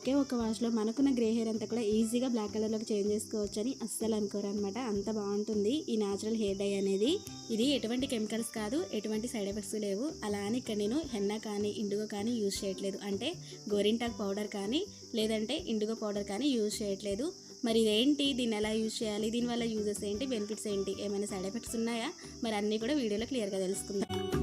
ఒకే ఒక వాష్లో మనకున్న grey hair అంతా కూడా ఈజీగా బ్లాక్ కలర్లోకి చేంజ్ చేసుకోవచ్చు అని అస్సలు అనుకోరు అనమాట అంత బాగుంటుంది ఈ న్యాచురల్ హెయిర్ డై అనేది. ఇది ఎటువంటి కెమికల్స్ కాదు ఎటువంటి సైడ్ ఎఫెక్ట్స్ లేవు. అలా అని ఇక్కడ నేను హెన్నా కానీ ఇండిగో కానీ యూజ్ చేయట్లేదు. అంటే గోరింటాక్ పౌడర్ కానీ లేదంటే ఇండిగో పౌడర్ కానీ యూజ్ చేయట్లేదు. మరి ఇదేంటి? దీన్ని ఎలా యూజ్ చేయాలి? దీనివల్ల యూజెస్ ఏంటి? బెనిఫిట్స్ ఏంటి? ఏమైనా సైడ్ ఎఫెక్ట్స్ ఉన్నాయా? మరి అన్నీ కూడా వీడియోలో క్లియర్గా తెలుసుకుందాం.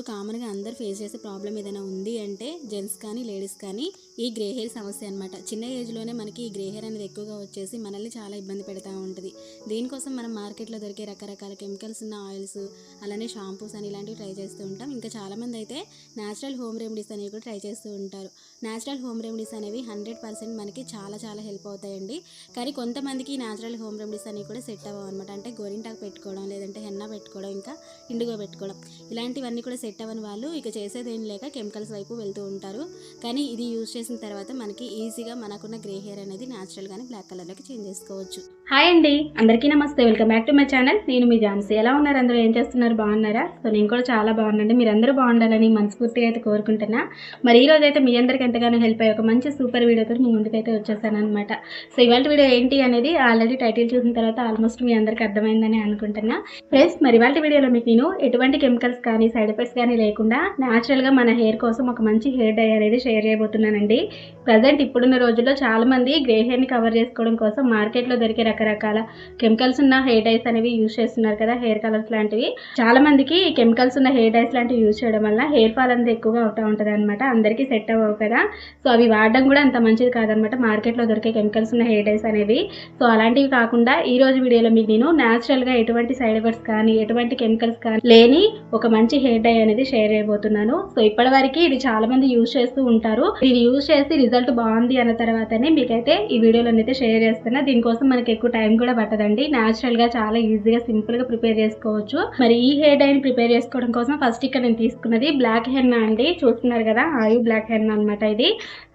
ఇప్పుడు కామన్గా అందరు ఫేస్ చేసే ప్రాబ్లం ఏదైనా ఉంది అంటే జెంట్స్ కానీ లేడీస్ కానీ ఈ గ్రే హెయిర్ సమస్య అనమాట చిన్న ఏజ్లోనే మనకి ఈ గ్రే హెయిర్ అనేది ఎక్కువగా వచ్చేసి మనల్ని చాలా ఇబ్బంది పెడతా ఉంటుంది. దీనికోసం మనం మార్కెట్లో దొరికే రకరకాల కెమికల్స్ ఉన్న ఆయిల్స్ అలానే షాంపూస్ అని ఇలాంటివి ట్రై చేస్తూ ఉంటాం. ఇంకా చాలామంది అయితే న్యాచురల్ హోమ్ రెమెడీస్ అనేవి కూడా ట్రై చేస్తూ ఉంటారు. న్యాచురల్ హోమ్ రెమెడీస్ అనేవి హండ్రెడ్ పర్సెంట్ మనకి చాలా చాలా హెల్ప్ అవుతాయండి. కానీ కొంతమందికి న్యాచురల్ హోమ్ రెమెడీస్ అనేవి కూడా సెట్ అవ్వవు అనమాట అంటే గోరింటాకు పెట్టుకోవడం లేదంటే హెన్నా పెట్టుకోవడం ఇంకా ఇండిగో పెట్టుకోవడం. ఇలాంటివన్నీ కూడా సెట్ అవ్వని వాళ్ళు ఇక చేసేది ఏం లేక కెమికల్స్ వైపు వెళ్తూ ఉంటారు. కానీ ఇది యూజ్ చేసిన తర్వాత మనకి ఈజీగా మనకున్న గ్రే హెయిర్ అనేది న్యాచురల్గానే బ్లాక్ కలర్లోకి చేంజ్ చేసుకోవచ్చు. హాయ్ అండి. అందరికీ నమస్తే. Welcome back to my channel నేను మీ జాన్సీ. ఎలా ఉన్నారు అందరూ? ఏం చేస్తున్నారు? బాగున్నారా? సో నేను కూడా చాలా బాగున్నాండి మీరు బాగుండాలని మనస్ఫూర్తిగా అయితే కోరుకుంటున్నా. మరి ఈ రోజు అయితే మీ అందరికీ ఎంతగానో హెల్ప్ అయ్యే ఒక మంచి సూపర్ వీడియోతో మీ ముందుకైతే వచ్చేసాను అనమాట సో ఇవాళ వీడియో ఏంటి అనేది ఆల్రెడీ టైటిల్ చూసిన తర్వాత ఆల్మోస్ట్ మీ అందరికీ అర్థమైందని అనుకుంటున్నా. ఫ్రెండ్స్ మరి ఇవాళ వీడియోలో మీకు నేను ఎటువంటి కెమికల్స్ కానీ సైడ్ ఎఫెక్ట్స్ కానీ లేకుండా న్యాచురల్గా మన హెయిర్ కోసం ఒక మంచి హెయిర్ డై అనేది షేర్ చేయబోతున్నానండి. ప్రజెంట్ ఇప్పుడున్న రోజుల్లో చాలామంది గ్రే హెయిర్ని కవర్ చేసుకోవడం కోసం మార్కెట్లో దొరికే రకరకాల కెమికల్స్ ఉన్న హెయిర్ డైస్ అనేవి యూజ్ చేస్తున్నారు కదా హెయిర్ కలర్స్ లాంటివి. చాలా మందికి కెమికల్స్ ఉన్న హెయిర్ డైస్ లాంటివి యూజ్ చేయడం వల్ల హెయిర్ ఫాల్ అనేది ఎక్కువగా అవుతూ ఉంటుంది అనమాట అందరికీ సెట్ అవ్వవు కదా. సో అవి వాడడం కూడా అంత మంచిది కాదనమాట మార్కెట్లో దొరికే కెమికల్స్ ఉన్న హెయిర్ డైస్ అనేవి. సో అలాంటివి కాకుండా ఈ రోజు వీడియోలో మీకు నేను న్యాచురల్గా ఎటువంటి సైడ్ ఎఫెక్ట్స్ కానీ ఎటువంటి కెమికల్స్ కానీ లేని ఒక మంచి హెయిర్ డై అనేది షేర్ చేయబోతున్నాను. సో ఇప్పటి వరకు ఇది చాలా మంది యూజ్ చేస్తూ ఉంటారు. ఇది యూజ్ చేసి రిజల్ట్ బాగుంది అన్న తర్వాతనే మీకైతే ఈ వీడియోలో అయితే షేర్ చేస్తున్నా. దీనికోసం మనకి ఎక్కువ టైం కూడా పట్టదండి. న్యాచురల్గా చాలా ఈజీగా సింపుల్గా ప్రిపేర్ చేసుకోవచ్చు. మరి ఈ హెయిర్ డైని ప్రిపేర్ చేసుకోవడం కోసం ఫస్ట్ ఇక్కడ నేను తీసుకున్నది బ్లాక్ హెన్నా అండి. చూస్తున్నారు కదా ఆయు బ్లాక్ హెన్నా అన్నమాట ఇది.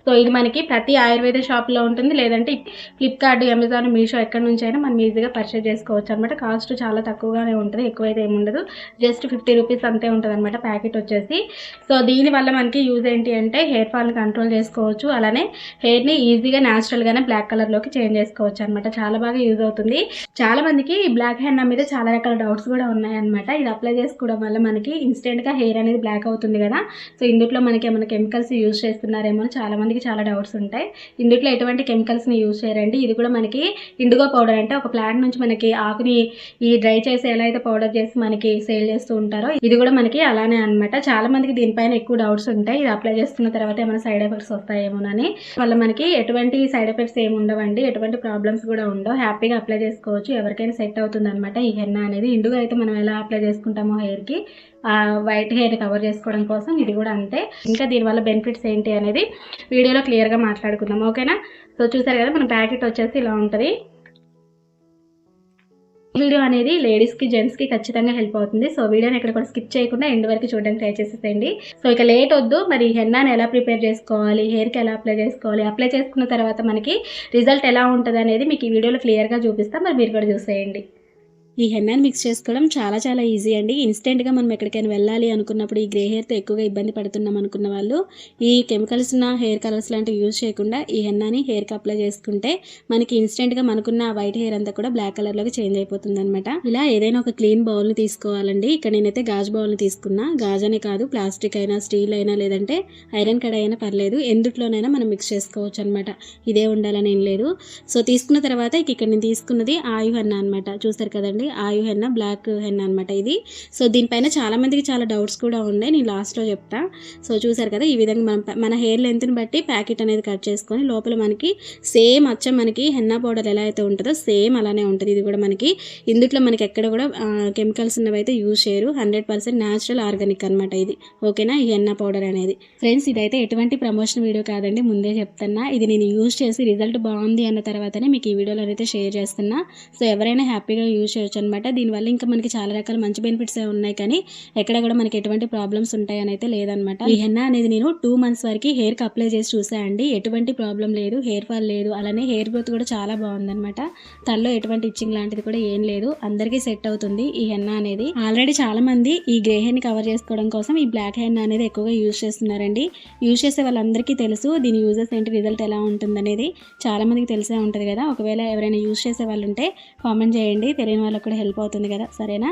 సో ఇది మనకి ప్రతి ఆయుర్వేద షాప్లో ఉంటుంది. లేదంటే ఫ్లిప్కార్ట్ అమెజాన్ మీషో ఎక్కడి నుంచి అయినా మనం ఈజీగా పర్చేజ్ చేసుకోవచ్చు అనమాట కాస్ట్ చాలా తక్కువగానే ఉంటుంది. ఎక్కువైతే ఏముండదు జస్ట్ ఫిఫ్టీ రూపీస్ అంతే ఉంటుంది అనమాట ప్యాకెట్ వచ్చేసి. సో దీనివల్ల మనకి యూజ్ ఏంటి అంటే హెయిర్ ఫాల్ని కంట్రోల్ చేసుకోవచ్చు. అలానే హెయిర్ని ఈజీగా న్యాచురల్గానే బ్లాక్ కలర్లోకి చేంజ్ చేసుకోవచ్చు అనమాట చాలా బాగా యూజ్ అవుతుంది. చాలా మందికి బ్లాక్ హెయిర్ మీద చాలా రకాల డౌట్స్ కూడా ఉన్నాయన్నమాట. ఇది అప్లై చేసుకోవడం వల్ల మనకి ఇన్స్టెంట్గా హెయిర్ అనేది బ్లాక్ అవుతుంది కదా. సో ఇందులో మనకి ఏమైనా కెమికల్స్ యూజ్ చేస్తున్నారేమో చాలా మంది మందికి చాలా డౌట్స్ ఉంటాయి. ఇందులో ఎటువంటి కెమికల్స్ని యూజ్ చేయరండి. ఇది కూడా మనకి ఇండిగో పౌడర్ అంటే ఒక ప్లాంట్ నుంచి మనకి ఆకుని ఈ డ్రై చేసి ఎలా అయితే పౌడర్ చేసి మనకి సేల్ చేస్తూ ఉంటారో ఇది కూడా మనకి అలానే అనమాట చాలా మందికి దీనిపైన ఎక్కువ డౌట్స్ ఉంటాయి. ఇది అప్లై చేసుకున్న తర్వాత ఏమైనా సైడ్ ఎఫెక్ట్స్ వస్తాయేమోనని. వల్ల మనకి ఎటువంటి సైడ్ ఎఫెక్ట్స్ ఏమి ఉండవండి. ఎటువంటి ప్రాబ్లమ్స్ కూడా ఉండవు. హ్యాపీగా అప్లై చేసుకోవచ్చు. ఎవరికైనా సెట్ అవుతుంది అనమాట ఈ హెన్నా అనేది. ఇండుగా అయితే మనం ఎలా అప్లై చేసుకుంటామో హెయిర్కి. వైట్ హెయిర్ కవర్ చేసుకోవడం కోసం ఇది కూడా అంతే. ఇంకా దీనివల్ల బెనిఫిట్స్ ఏంటి అనేది వీడియోలో క్లియర్గా మాట్లాడుకుందాం. ఓకేనా? సో చూసారు కదా మన ప్యాకెట్ వచ్చేసి ఇలా ఉంటుంది. వీడియో అనేది లేడీస్కి జెంట్స్కి ఖచ్చితంగా హెల్ప్ అవుతుంది. సో వీడియోని ఎక్కడ కూడా స్కిప్ చేయకుండా ఎండ్ వరకు చూడడానికి ట్రై చేసేసేయండి. సో ఇక లేట్ వద్దు. మరి హెన్నాని ఎలా ప్రిపేర్ చేసుకోవాలి హెయిర్కి ఎలా అప్లై చేసుకోవాలి అప్లై చేసుకున్న తర్వాత మనకి రిజల్ట్ ఎలా ఉంటుంది అనేది మీకు ఈ వీడియోలో క్లియర్గా చూపిస్తాం. మరి మీరు కూడా చూసేయండి. ఈ హెన్నాన్ని మిక్స్ చేసుకోవడం చాలా చాలా ఈజీ అండి. ఇన్స్టెంట్గా మనం ఎక్కడికైనా వెళ్ళాలి అనుకున్నప్పుడు ఈ గ్రే హెయిర్తో ఎక్కువగా ఇబ్బంది పడుతున్నాం అనుకున్న వాళ్ళు ఈ కెమికల్స్ నా హెయిర్ కలర్స్ లాంటివి యూజ్ చేయకుండా ఈ హెన్నాని హెయిర్కి అప్లై చేసుకుంటే మనకి ఇన్స్టెంట్గా మనకున్న వైట్ హెయిర్ అంతా కూడా బ్లాక్ కలర్లోకి చేంజ్ అయిపోతుంది అనమాట ఇలా ఏదైనా ఒక క్లీన్ బౌల్ని తీసుకోవాలండి. ఇక్కడ నేనైతే గాజు బౌల్ని తీసుకున్నా. గాజు అనే కాదు ప్లాస్టిక్ అయినా స్టీల్ అయినా లేదంటే ఐరన్ కడాయి అయినా పర్లేదు. ఎందుట్లోనైనా మనం మిక్స్ చేసుకోవచ్చు అనమాట ఇదే ఉండాలని ఏం లేదు. సో తీసుకున్న తర్వాత ఇక్కడ నేను తీసుకున్నది ఆయు హెన్న అనమాట చూస్తారు కదండి ఆయు హెన్న బ్లాక్ హెన్న అనమాట ఇది. సో దీనిపైన చాలా మందికి చాలా డౌట్స్ కూడా ఉన్నాయి. నేను లాస్ట్లో చెప్తా. సో చూసారు కదా ఈ విధంగా మనం మన హెయిర్ లెంత్ని బట్టి ప్యాకెట్ అనేది కట్ చేసుకొని లోపల మనకి సేమ్ అచ్చం మనకి హెన్నా పౌడర్ ఎలా అయితే ఉంటుందో సేమ్ అలానే ఉంటుంది. ఇది కూడా మనకి ఇందుట్లో మనకి ఎక్కడ కూడా కెమికల్స్ ఉన్నవి అయితే యూజ్ చేయరు. హండ్రెడ్ పర్సెంట్ న్యాచురల్ ఆర్గానిక్ అనమాట ఇది. ఓకేనా? ఈ హెన్నా పౌడర్ అనేది. ఫ్రెండ్స్ ఇదైతే ఎటువంటి ప్రమోషన్ వీడియో కాదండి. ముందే చెప్తున్నా. ఇది నేను యూజ్ చేసి రిజల్ట్ బాగుంది అన్న తర్వాతనే మీకు ఈ వీడియోలో అయితే షేర్ చేస్తున్నా. సో ఎవరైనా హ్యాపీగా యూజ్ చేయొచ్చు చేసుకోవచ్చు అనమాట. దీనివల్ల ఇంకా మనకి చాలా రకాల మంచి బెనిఫిట్స్ ఉన్నాయి కానీ ఎక్కడ కూడా మనకి ఎటువంటి ప్రాబ్లమ్స్ ఉంటాయని అయితే లేదనమాట. ఈ హెన్నా అనేది నేను టూ మంత్స్ వరకు హెయిర్కి అప్లై చేసి చూసాయండి ఎటువంటి ప్రాబ్లం లేదు హెయిర్ ఫాల్ లేదు. అలానే హెయిర్ గ్రోత్ కూడా చాలా బాగుందన్నమాట తలలో ఎటువంటి ఇచ్చింగ్ లాంటిది కూడా ఏం లేదు. అందరికీ సెట్ అవుతుంది ఈ హెన్నా అనేది. ఆల్రెడీ చాలా మంది ఈ గ్రే హెయిర్ కవర్ చేసుకోవడం కోసం ఈ బ్లాక్ హెన్నా అనేది ఎక్కువగా యూజ్ చేస్తున్నారండి. యూజ్ చేసే వాళ్ళందరికీ తెలుసు దీని యూజెస్ ఏంటి రిజల్ట్ ఎలా ఉంటుంది అనేది చాలా మందికి తెలిసే ఉంటుంది కదా. ఒకవేళ ఎవరైనా యూజ్ చేసే వాళ్ళు ఉంటే కామెంట్ చేయండి. తెలియని వాళ్ళకి కూడా హెల్ప్ అవుతుంది కదా సరేనా?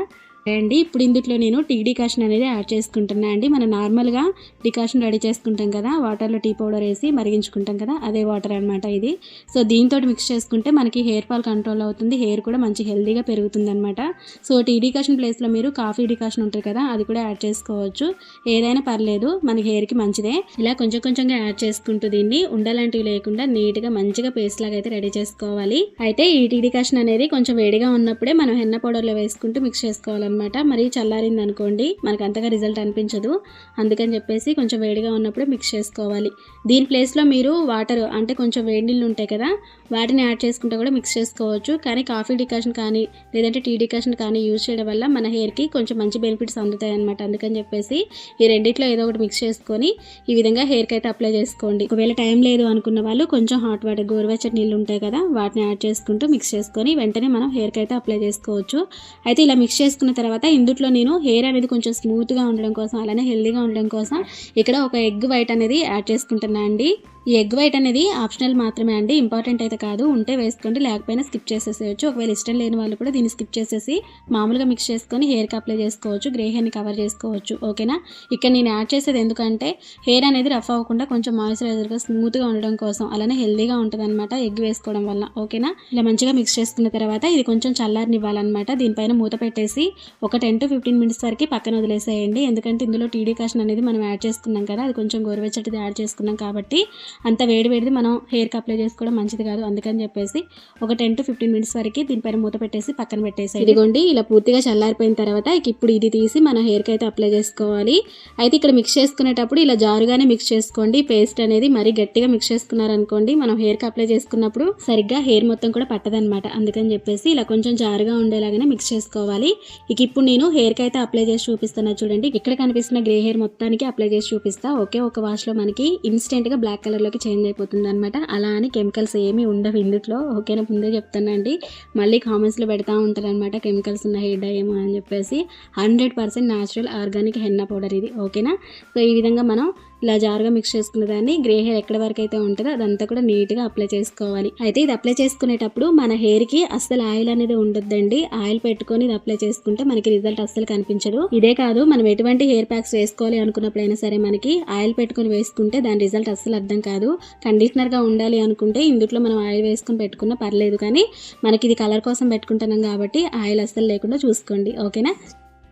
అండి ఇప్పుడు ఇందులో నేను టీ డికాషన్ అనేది యాడ్ చేసుకుంటున్నా అండి. మనం నార్మల్గా డికాషన్ రెడీ చేసుకుంటాం కదా. వాటర్లో టీ పౌడర్ వేసి మరిగించుకుంటాం కదా. అదే వాటర్ అనమాట ఇది. సో దీంతో మిక్స్ చేసుకుంటే మనకి హెయిర్ ఫాల్ కంట్రోల్ అవుతుంది. హెయిర్ కూడా మంచి హెల్దీగా పెరుగుతుంది అనమాట సో టీ డికాషన్ ప్లేస్లో మీరు కాఫీ డికాషన్ ఉంటుంది కదా. అది కూడా యాడ్ చేసుకోవచ్చు. ఏదైనా పర్లేదు. మన హెయిర్కి మంచిదే. ఇలా కొంచెం కొంచెంగా యాడ్ చేసుకుంటూ దీన్ని ఉండలాంటివి లేకుండా నీట్గా మంచిగా పేస్ట్ లాగా అయితే రెడీ చేసుకోవాలి. అయితే ఈ టీ డికాషన్ అనేది కొంచెం వేడిగా ఉన్నప్పుడే మనం హెన్న పౌడర్లో వేసుకుంటూ మిక్స్ చేసుకోవాలి అనమాట మరి చల్లారింది అనుకోండి మనకు అంతగా రిజల్ట్ అనిపించదు. అందుకని చెప్పేసి కొంచెం వేడిగా ఉన్నప్పుడే మిక్స్ చేసుకోవాలి. దీని ప్లేస్లో మీరు వాటర్ అంటే కొంచెం వేడి నీళ్ళు ఉంటాయి కదా వాటిని యాడ్ చేసుకుంటే కూడా మిక్స్ చేసుకోవచ్చు. కానీ కాఫీ డికాషన్ కానీ లేదంటే టీ డికాషన్ కానీ యూజ్ చేయడం వల్ల మన హెయిర్కి కొంచెం మంచి బెనిఫిట్స్ అందుతాయి అనమాట అందుకని చెప్పేసి ఈ రెండిట్లో ఏదో ఒకటి మిక్స్ చేసుకొని ఈ విధంగా హెయిర్కి అయితే అప్లై చేసుకోండి. ఒకవేళ టైం లేదు అనుకున్న వాళ్ళు కొంచెం హాట్ వాటర్ గోరువెచ్చటి నీళ్ళు ఉంటాయి కదా వాటిని యాడ్ చేసుకుంటూ మిక్స్ చేసుకొని వెంటనే మనం హెయిర్కి అయితే అప్లై చేసుకోవచ్చు. అయితే ఇలా మిక్స్ చేసుకున్న తర్వాత తర్వాత ఇందులో నేను హెయిర్ అనేది కొంచెం స్మూత్గా ఉండడం కోసం అలానే హెల్దీగా ఉండడం కోసం ఇక్కడ ఒక ఎగ్ వైట్ అనేది యాడ్ చేసుకుంటున్నా అండి. ఈ ఎగ్ వైట్ అనేది ఆప్షనల్ మాత్రమే అండి ఇంపార్టెంట్ అయితే కాదు. ఉంటే వేసుకోండి లేకపోయినా స్కిప్ చేసేసేయచ్చు. ఒకవేళ ఇష్టం లేని వాళ్ళు కూడా దీన్ని స్కిప్ చేసేసి మామూలుగా మిక్స్ చేసుకొని హెయిర్కి అప్లై చేసుకోవచ్చు గ్రే హెయిర్ని కవర్ చేసుకోవచ్చు. ఓకేనా? ఇక్కడ నేను యాడ్ చేసేది ఎందుకంటే హెయిర్ అనేది రఫ్ అవ్వకుండా కొంచెం మాయిశ్చరైజర్గా స్మూత్గా ఉండడం కోసం అలానే హెల్దీగా ఉంటుంది అనమాట ఎగ్ వేసుకోవడం వల్ల. ఓకేనా? ఇలా మంచిగా మిక్స్ చేసుకున్న తర్వాత ఇది కొంచెం చల్లారనివ్వాలన్నమాట. దీనిపైన మూత పెట్టేసి ఒక టెన్ టు ఫిఫ్టీన్ మినిట్స్ వరకు పక్కన వదిలేసేయండి. ఎందుకంటే ఇందులో టీడీ కాషన్ అనేది మనం యాడ్ చేసుకున్నాం కదా అది కొంచెం గోరువెచ్చటిది యాడ్ చేసుకున్నాం కాబట్టి అంత వేడి వేడిది మనం హెయిర్కి అప్లై చేసుకోవడం మంచిది కాదు. అందుకని చెప్పేసి ఒక టెన్ టు ఫిఫ్టీన్ మినిట్స్ వరకు దీనిపైన మూత పెట్టేసి పక్కన పెట్టేసి ఇదిగోండి ఇలా పూర్తిగా చల్లారిపోయిన తర్వాత ఇక ఇప్పుడు ఇది తీసి మన హెయిర్కి అయితే అప్లై చేసుకోవాలి. అయితే ఇక్కడ మిక్స్ చేసుకునేటప్పుడు ఇలా జారుగానే మిక్స్ చేసుకోండి. పేస్ట్ అనేది మరీ గట్టిగా మిక్స్ చేసుకున్నారనుకోండి మనం హెయిర్కి అప్లై చేసుకున్నప్పుడు సరిగ్గా హెయిర్ మొత్తం కూడా పట్టదనమాట అందుకని చెప్పేసి ఇలా కొంచెం జారుగా ఉండేలాగానే మిక్స్ చేసుకోవాలి. ఇక ఇప్పుడు నేను హెయిర్కి అయితే అప్లై చేసి చూపిస్తున్నా చూడండి. ఇక్కడ కనిపిస్తున్న గ్రే హెయిర్ మొత్తానికి అప్లై చేసి చూపిస్తా. ఒకే ఒక వాష్లో మనకి ఇన్స్టెంట్గా బ్లాక్ కలర్ కలర్లోకి చేంజ్ అయిపోతుంది అనమాట అలా అని కెమికల్స్ ఏమీ ఉండవు ఇందులో ఓకేనా? ముందే చెప్తానండి. మళ్ళీ కామెంట్స్లో పెడతా ఉంటారు అనమాట కెమికల్స్ ఉన్న హెయిర్ డై ఏమో అని చెప్పేసి. Hundred percent natural organic henna powder ఇది. ఓకేనా? సో ఈ విధంగా మనం ఇలా జారుగా మిక్స్ చేసుకున్న దాన్ని గ్రే హెయిర్ ఎక్కడ వరకు అయితే ఉంటుందో అదంతా కూడా నీట్గా అప్లై చేసుకోవాలి. అయితే ఇది అప్లై చేసుకునేటప్పుడు మన హెయిర్కి అస్సలు ఆయిల్ అనేది ఉండొద్దండి. ఆయిల్ పెట్టుకొని ఇది అప్లై చేసుకుంటే మనకి రిజల్ట్ అస్సలు కనిపించదు. ఇదే కాదు మనం ఎటువంటి హెయిర్ ప్యాక్స్ వేసుకోవాలి అనుకున్నప్పుడైనా సరే మనకి ఆయిల్ పెట్టుకొని వేసుకుంటే దాని రిజల్ట్ అస్సలు అర్థం కాదు. కండిషనర్గా ఉండాలి అనుకుంటే ఇందుట్లో మనం ఆయిల్ వేసుకొని పెట్టుకున్నా పర్లేదు కానీ మనకి ఇది కలర్ కోసం పెట్టుకుంటున్నాం కాబట్టి ఆయిల్ అస్సలు లేకుండా చూసుకోండి. ఓకేనా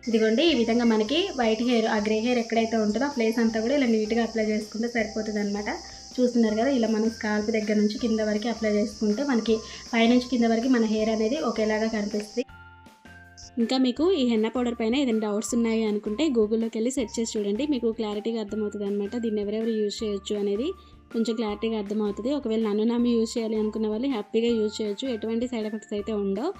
ఇదిగోండి ఈ విధంగా మనకి వైట్ హెయిర్ ఆ గ్రే హెయిర్ ఎక్కడైతే ఉంటుందో ఆ ప్లేస్ అంతా కూడా ఇలా నీట్గా అప్లై చేసుకుంటే సరిపోతుంది అనమాట చూస్తున్నారు కదా ఇలా మనం స్కాల్ప్ దగ్గర నుంచి కింద వరకు అప్లై చేసుకుంటే మనకి పైనుంచి కింద వరకు మన హెయిర్ అనేది ఒకేలాగా కనిపిస్తుంది. ఇంకా మీకు ఈ హెన్న పౌడర్ పైన ఏదైనా డౌట్స్ ఉన్నాయి అనుకుంటే గూగుల్లోకి వెళ్ళి సెర్చ్ చేసి చూడండి. మీకు క్లారిటీగా అర్థమవుతుంది అనమాట దీన్ని ఎవరెవరు యూజ్ చేయొచ్చు అనేది కొంచెం క్లారిటీగా అర్థమవుతుంది. ఒకవేళ నన్ను నమ్మి యూజ్ చేయాలి అనుకున్న వాళ్ళు హ్యాపీగా యూజ్ చేయొచ్చు. ఎటువంటి సైడ్ ఎఫెక్ట్స్ అయితే ఉండవు.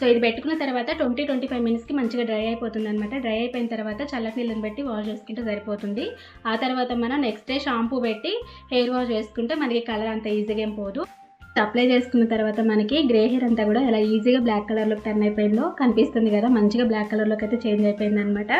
సో ఇది పెట్టుకున్న తర్వాత ట్వంటీ ట్వంటీ ఫైవ్ మినిట్స్కి మంచిగా డ్రై అయిపోతుంది అనమాట డ్రై అయిపోయిన తర్వాత చల్లటి నీళ్ళని పెట్టి వాష్ చేసుకుంటే సరిపోతుంది. ఆ తర్వాత మనం నెక్స్ట్ డే షాంపూ పెట్టి హెయిర్ వాష్ చేసుకుంటే మనకి కలర్ అంత ఈజీగా ఏం పోదు. అప్లై చేసుకున్న తర్వాత మనకి గ్రే హెయిర్ అంతా కూడా ఇలా ఈజీగా బ్లాక్ కలర్లోకి టర్న్ అయిపోయిందో కనిపిస్తుంది కదా. మంచిగా బ్లాక్ కలర్లోకి అయితే చేంజ్ అయిపోయింది అనమాట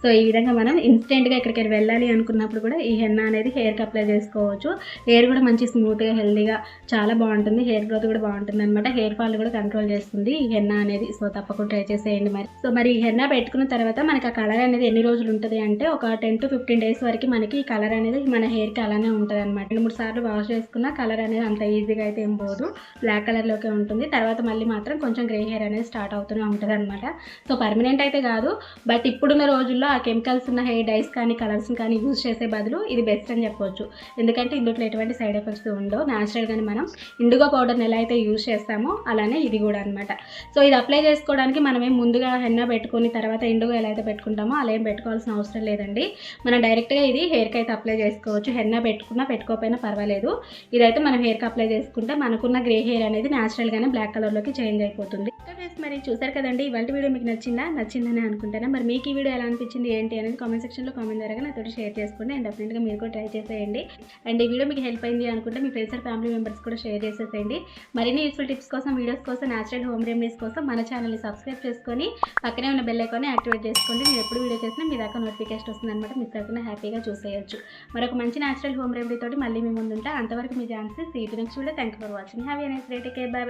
సో ఈ విధంగా మనం ఇన్స్టెంట్గా ఎక్కడికైనా వెళ్ళాలి అనుకున్నప్పుడు కూడా ఈ హెన్న అనేది హెయిర్కి అప్లై చేసుకోవచ్చు. హెయిర్ కూడా మంచి స్మూత్గా హెల్దీగా చాలా బాగుంటుంది. హెయిర్ గ్రోత్ కూడా బాగుంటుంది అనమాట హెయిర్ ఫాల్ కూడా కంట్రోల్ చేస్తుంది ఈ హెన్న అనేది. సో తప్పకుండా ట్రై చేసేయండి మరి. సో మరి ఈ హెన్న పెట్టుకున్న తర్వాత మనకి ఆ కలర్ అనేది ఎన్ని రోజులు ఉంటుంది అంటే ఒక టెన్ టు ఫిఫ్టీన్ డేస్ వరకు మనకి ఈ కలర్ అనేది మన హెయిర్కి అలానే ఉంటుంది అనమాట రెండు మూడు సార్లు వాష్ చేసుకున్న కలర్ అనేది అంత ఈజీగా అయితే ఏం పోదు. బ్లాక్ కలర్లోకే ఉంటుంది. తర్వాత మళ్ళీ మాత్రం కొంచెం గ్రే హెయిర్ అనేది స్టార్ట్ అవుతూనే ఉంటుంది అనమాట సో పర్మనెంట్ అయితే కాదు. బట్ ఇప్పుడున్న రోజుల్లో ఆ కెమికల్స్ ఉన్న హెయిర్ డైస్ కానీ కలర్స్ కానీ యూజ్ చేసే బదులు ఇది బెస్ట్ అని చెప్పొచ్చు. ఎందుకంటే ఇందులో ఎటువంటి సైడ్ ఎఫెక్ట్స్ ఉండవు. న్యాచురల్గానే మనం ఇండిగో పౌడర్ని ఎలా అయితే యూజ్ చేస్తామో అలానే ఇది కూడా అనమాట సో ఇది అప్లై చేసుకోవడానికి మనం ఏం ముందుగా హెన్న పెట్టుకొని తర్వాత ఇండిగో ఎలా అయితే పెట్టుకుంటామో అలా ఏం పెట్టుకోవాల్సిన అవసరం లేదండి. మనం డైరెక్ట్గా ఇది హెయిర్కి అయితే అప్లై చేసుకోవచ్చు. హెన్న పెట్టుకున్నా పెట్టుకోకపోయినా పర్వాలేదు. ఇదైతే మనం హెయిర్కి అప్లై చేసుకుంటే మన మనకున్న గ్రే హెయిర్ అనేది న్యాచురల్గానే బ్లాక్ కలర్లోకి చేంజ్ అయిపోతుంది. ఫ్రెండ్స్ మరి చూసారు కదండి ఇవాళ వీడియో మీకు నచ్చిందా? నచ్చిందని అనుకుంటాను? మరి మీకు ఈ వీడియో ఎలా అనిపించింది ఏంటి అనేది కామెంట్ సెక్షన్లో కామెంట్ ద్వారా నాతో షేర్ చేసుకోండి అండ్ డెఫినెట్గా మీరు కూడా ట్రై చేసేయండి. అండ్ ఈ వీడియో మీకు హెల్ప్ అయింది అనుకుంటే మీ ఫ్రెండ్స్ అండ్ ఫ్యామిలీ మెంబర్స్ కూడా షేర్ చేసేసేయండి. మరిన్ని యూస్ఫుల్ టిప్స్ కోసం వీడియోస్ కోసం న్యాచురల్ హోమ్ రెమెడీస్ కోసం మన ఛానల్ని సబ్స్క్రైబ్ చేసుకొని పక్కనే ఉన్న బెల్ ఐకాన్ని యాక్టివేట్ చేసుకోండి. మీరు ఎప్పుడు వీడియో చేసినా మీ దాకా నోటిఫికేషన్ వస్తుంది అనమాట మిస్ అవ్వకుండా హ్యాపీగా చూసేయచ్చు. మరొక మంచి న్యాచురల్ హోమ్ రెమెడీ తోటి మళ్ళీ మీ ముందుంటా. అంతవరకు మీ ఛాన్స్ seat next video thank for watching. Have a nice day. Take care. Bye.